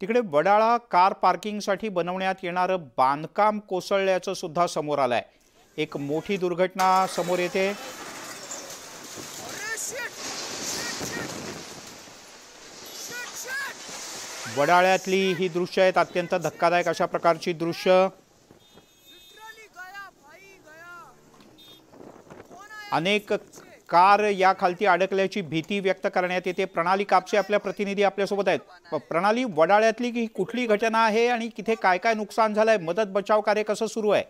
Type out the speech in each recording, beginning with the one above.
तिकडे वडाळा कार पार्किंगसाठी बनवण्यात येणारं बांधकाम कोसळल्याचं सुद्धा समोर आहे एक मोठी दुर्घटना समोर येते. वडाळ्यातली ही दृश्य आहेत अत्यंत धक्कादायक अशा प्रकारची दृश्य. अनेक कार या खालती अडकल्याची भीती व्यक्त करण्यात येते. प्रणाली कापसे आपल्या प्रतिनिधी आपल्यासोबत आहेत. प्रणाली वडाळ्यातली ही कुठली घटना आहे आणि तिथे काय काय नुकसान झालंय? मदत बचाव कार्य कसं सुरू आहे?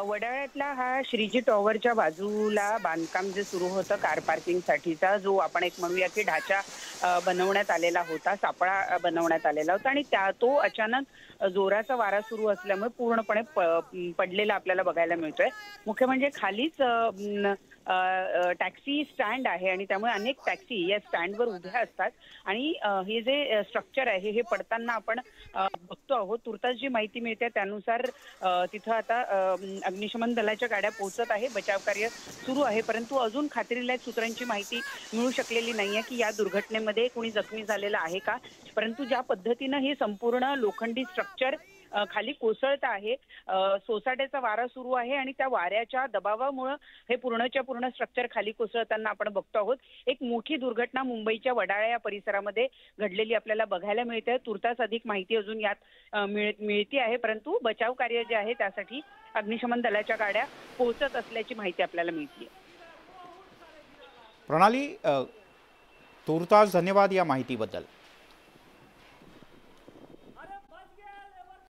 वडाळ्यातला हा श्रीजी टॉवरच्या बाजूला बांधकाम जे सुरू होतं कार पार्किंगसाठीचा जो आपण एक म्हणूया की ढाचा बनवण्यात आलेला होता सापळा बनवण्यात आलेला होता आणि त्या तो अचानक जोराचा वारा सुरू असल्यामुळे पूर्णपणे पडलेला आपल्याला बघायला मिळतोय. मुख्य म्हणजे खालीच टॅक्सी स्टँड आहे आणि त्यामुळे अनेक टॅक्सी या स्टँडवर उभ्या असतात. आणि हे जे स्ट्रक्चर आहे हे पडताना आपण बघतो आहोत. तुर्तास जी माहिती मिळते त्यानुसार तिथं आता अग्निशमन दलाच्या गाड्या पोहोचत आहे. बचाव कार्य सुरू आहे. परंतु अजून खात्रीलायक सूत्रांची माहिती मिळू शकलेली नाही आहे की या दुर्घटनेमध्ये कोणी जखमी झालेलं आहे का? परंतु ज्या पद्धतीनं हे संपूर्ण लोखंडी स्ट्रक्चर खाली कोसळत आहे. सोसाट्याचा वारा सुरू आहे आणि त्या वाऱ्याच्या दबावामुळं हे पूर्णच्या पूर्ण स्ट्रक्चर खाली कोसळताना आपण बघतो आहोत. एक मोठी दुर्घटना मुंबईच्या वडाळा या परिसरामध्ये घडलेली आपल्याला बघायला मिळते तुर्तास अधिक माहिती अजून यात मिळती आहे. परंतु बचाव कार्य जे आहे त्यासाठी अग्निशमन दलाच्या गाड्या पोहोचत असल्याची माहिती आपल्याला मिळते प्रणाली तुर्तास धन्यवाद या माहितीबद्दल.